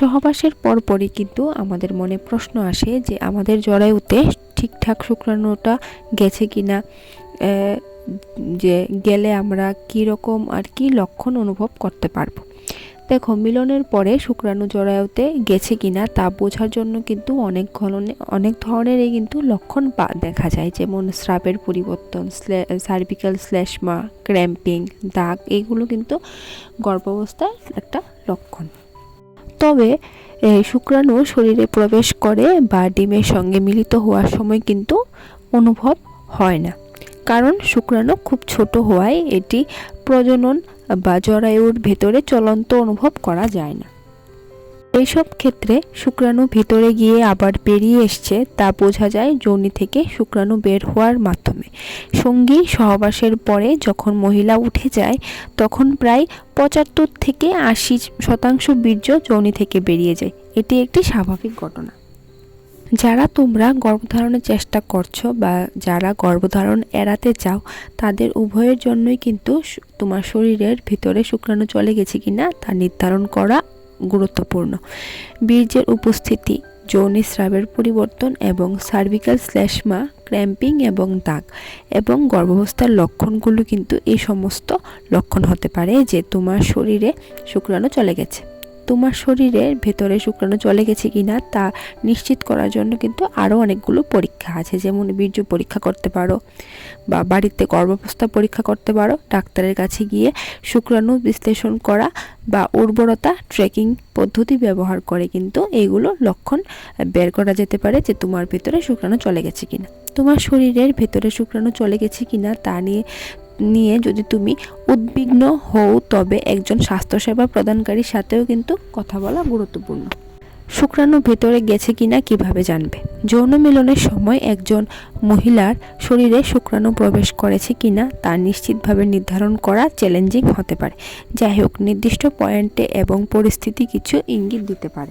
সহবাসের পরপরই কিন্তু আমাদের মনে প্রশ্ন আসে যে আমাদের জরায়ুতে ঠিকঠাক শুক্রাণুটা গেছে কি না যে গেলে আমরা কী রকম আর কি লক্ষণ অনুভব করতে পারব। দেখো, মিলনের পরে শুক্রাণু জরায়ুতে গেছে কিনা তা বোঝার জন্য কিন্তু অনেক ধরনের, অনেক ধরনেরই কিন্তু লক্ষণ দেখা যায়। যেমন স্রাবের পরিবর্তন সার্ভিক্যাল শ্লেষ্মা ক্র্যাম্পিং দাগ, এগুলো কিন্তু গর্ভাবস্থার একটা লক্ষণ। তবে, এই শুক্রাণু শরীরে প্রবেশ করে বা ডিমের সঙ্গে মিলিত হওয়ার সময় কিন্তু অনুভব হয় না। কারণ শুক্রাণু খুব ছোট হওয়ায় এটি প্রজনন বা জরায়ুর ভেতরে চলন্ত অনুভব করা যায় না। এইসব ক্ষেত্রে শুক্রাণু ভিতরে গিয়ে আবার বেরিয়ে এসছে, তা বোঝা যায় যোনি থেকে শুক্রাণু বের হওয়ার মাধ্যমে। সঙ্গী সহবাসের পরে যখন মহিলা উঠে যায়, তখন প্রায় পঁচাত্তর থেকে আশি শতাংশ বীর্য যোনি থেকে বেরিয়ে যায়। এটি একটি স্বাভাবিক ঘটনা। যারা তোমরা গর্ভধারণের চেষ্টা করছ বা যারা গর্ভধারণ এড়াতে চাও, তাদের উভয়ের জন্যই কিন্তু তোমার শরীরের ভিতরে শুক্রাণু চলে গেছে কিনা তা নির্ধারণ করা গুরুত্বপূর্ণ। বীর্যের উপস্থিতি যৌনি স্রাবের পরিবর্তন এবং সার্ভিক্যাল স্ল্যাশমা ক্র্যাম্পিং এবং দাগ এবং গর্ভাবস্থার লক্ষণগুলো কিন্তু এই সমস্ত লক্ষণ হতে পারে যে তোমার শরীরে শুক্রাণু চলে গেছে। তোমার শরীরের ভেতরে শুক্রাণু চলে গেছে কিনা তা নিশ্চিত করার জন্য কিন্তু আরও অনেকগুলো পরীক্ষা আছে। যেমন বীর্য পরীক্ষা করতে পারো বা বাড়িতে গর্ভাবস্থা পরীক্ষা করতে পারো, ডাক্তারের কাছে গিয়ে শুক্রাণু বিশ্লেষণ করা বা উর্বরতা ট্রেকিং পদ্ধতি ব্যবহার করে কিন্তু এইগুলো লক্ষণ বের করা যেতে পারে যে তোমার ভেতরে শুক্রাণু চলে গেছে কিনা। তোমার শরীরের ভেতরে শুক্রাণু চলে গেছে কিনা তা নিয়ে নিয়ে যদি তুমি উদ্বিগ্ন হও, তবে একজন স্বাস্থ্যসেবা প্রদানকারীর সাথেও কিন্তু কথা বলা গুরুত্বপূর্ণ। শুক্রাণু ভেতরে গেছে কিনা কীভাবে জানবে? যৌন মিলনের সময় একজন মহিলার শরীরে শুক্রাণু প্রবেশ করেছে কিনা তা নিশ্চিতভাবে নির্ধারণ করা চ্যালেঞ্জিং হতে পারে। যাই হোক, নির্দিষ্ট পয়েন্টে এবং পরিস্থিতি কিছু ইঙ্গিত দিতে পারে।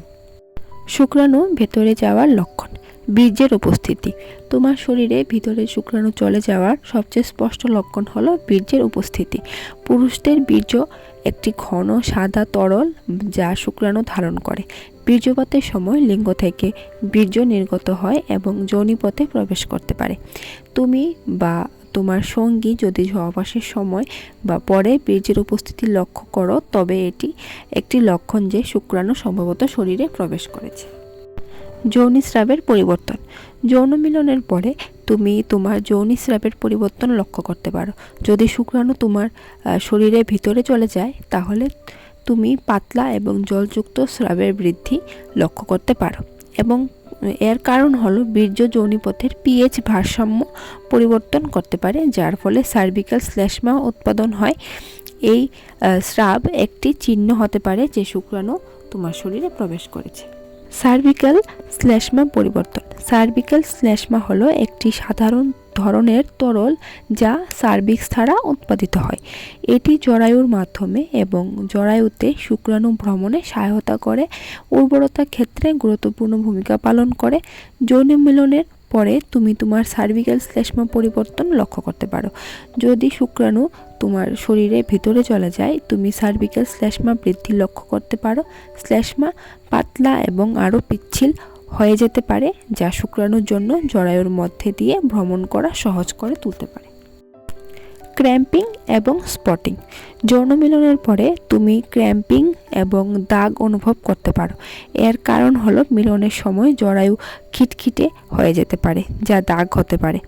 শুক্রাণু ভেতরে যাওয়ার লক্ষণ। বীর্যের উপস্থিতি। তোমার শরীরে ভিতরে শুক্রাণু চলে যাওয়ার সবচেয়ে স্পষ্ট লক্ষণ হলো বীর্যের উপস্থিতি। পুরুষদের বীর্য একটি ঘন, সাদা তরল যা শুক্রাণু ধারণ করে। বীর্যপাতের সময় লিঙ্গ থেকে বীর্য নির্গত হয় এবং যৌনিপথে প্রবেশ করতে পারে। তুমি বা তোমার সঙ্গী যদি সহবাসের সময় বা পরে বীর্যের উপস্থিতি লক্ষ্য করো, তবে এটি একটি লক্ষণ যে শুক্রাণু সম্ভবত শরীরে প্রবেশ করেছে। যৌনি স্রাবের পরিবর্তন। যৌন মিলনের পরে তুমি তোমার যৌনি স্রাবের পরিবর্তন লক্ষ্য করতে পারো। যদি শুক্রাণু তোমার শরীরের ভিতরে চলে যায়, তাহলে তুমি পাতলা এবং জলযুক্ত স্রাবের বৃদ্ধি লক্ষ্য করতে পারো। এবং এর কারণ হলো বীর্য যৌনিপথের পিএইচ ভারসাম্য পরিবর্তন করতে পারে, যার ফলে সার্ভিক্যাল শ্লেষ্মা উৎপাদন হয়। এই স্রাব একটি চিহ্ন হতে পারে যে শুক্রাণু তোমার শরীরে প্রবেশ করেছে। সার্ভিক্যাল শ্লেষ্মা পরিবর্তন। সার্ভিক্যাল শ্লেষ্মা হলো একটি সাধারণ ধরনের তরল যা সার্ভিক্স ছাড়া উৎপাদিত হয়। এটি জরায়ুর মাধ্যমে এবং জরায়ুতে শুক্রাণু ভ্রমণে সহায়তা করে। উর্বরতার ক্ষেত্রে গুরুত্বপূর্ণ ভূমিকা পালন করে। যৌন মিলনের পরে তুমি তোমার সার্ভিক্যাল শ্লেষ্মা পরিবর্তন লক্ষ্য করতে পারো। যদি শুক্রাণু তোমার শরীরে ভিতরে চলে যায়, তুমি সার্ভিক্যাল শ্লেষ্মা বৃদ্ধি লক্ষ্য করতে পারো। শ্লেষ্মা পাতলা এবং আরও পিচ্ছিল হয়ে যেতে পারে, যা শুক্রাণুর জন্য জরায়ুর মধ্যে দিয়ে ভ্রমণ করা সহজ করে তুলতে পারে। ক্র্যাম্পিং এবং স্পটিং। যৌন মিলনের পরে তুমি ক্র্যাম্পিং এবং দাগ অনুভব করতে পারো। এর কারণ হলো মিলনের সময় জরায়ু খিটখিটে হয়ে যেতে পারে, যা দাগ হতে পারে।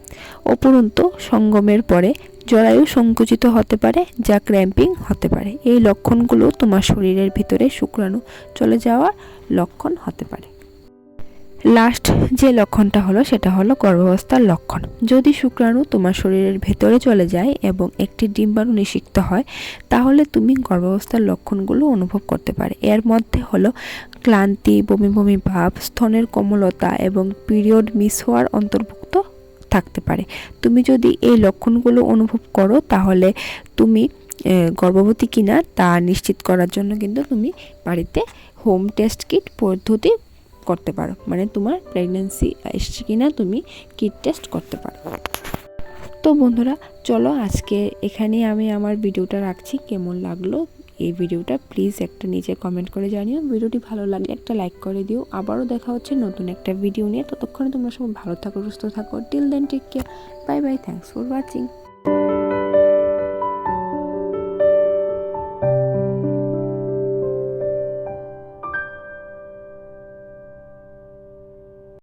উপরন্তু, সঙ্গমের পরে জরায়ু সংকুচিত হতে পারে, যা ক্র্যাম্পিং হতে পারে। এই লক্ষণগুলো তোমার শরীরের ভিতরে শুক্রাণু চলে যাওয়ার লক্ষণ হতে পারে। লাস্ট যে লক্ষণটা হলো, সেটা হলো গর্ভাবস্থার লক্ষণ। যদি শুক্রাণু তোমার শরীরের ভেতরে চলে যায় এবং একটি ডিম্বাণু নিষিক্ত হয়, তাহলে তুমি গর্ভাবস্থার লক্ষণগুলো অনুভব করতে পারে। এর মধ্যে হলো ক্লান্তি, বমি বমি ভাব, স্তনের কোমলতা এবং পিরিয়ড মিস হওয়ার অন্তর্ভুক্ত থাকতে পারে। তুমি যদি এই লক্ষণগুলো অনুভব করো, তাহলে তুমি গর্ভবতী কিনা তা নিশ্চিত করার জন্য কিন্তু তুমি বাড়িতে হোম টেস্ট কিট পদ্ধতি করতে পারো। মানে তোমার প্রেগনেন্সি এসছে কি না তুমি কিট টেস্ট করতে পারো। তো বন্ধুরা, চলো আজকে এখানে আমি আমার ভিডিওটা রাখছি। কেমন লাগল এই ভিডিওটা প্লিজ একটা নিচে কমেন্ট করে জানিও। ভিডিওটি ভালো লাগলে একটা লাইক করে দিও। আবারও দেখা হচ্ছে নতুন একটা ভিডিও নিয়ে। ততক্ষণে তোমরা সবাই ভালো থাকো, সুস্থ থাকো। Till then take care bye bye thanks for watching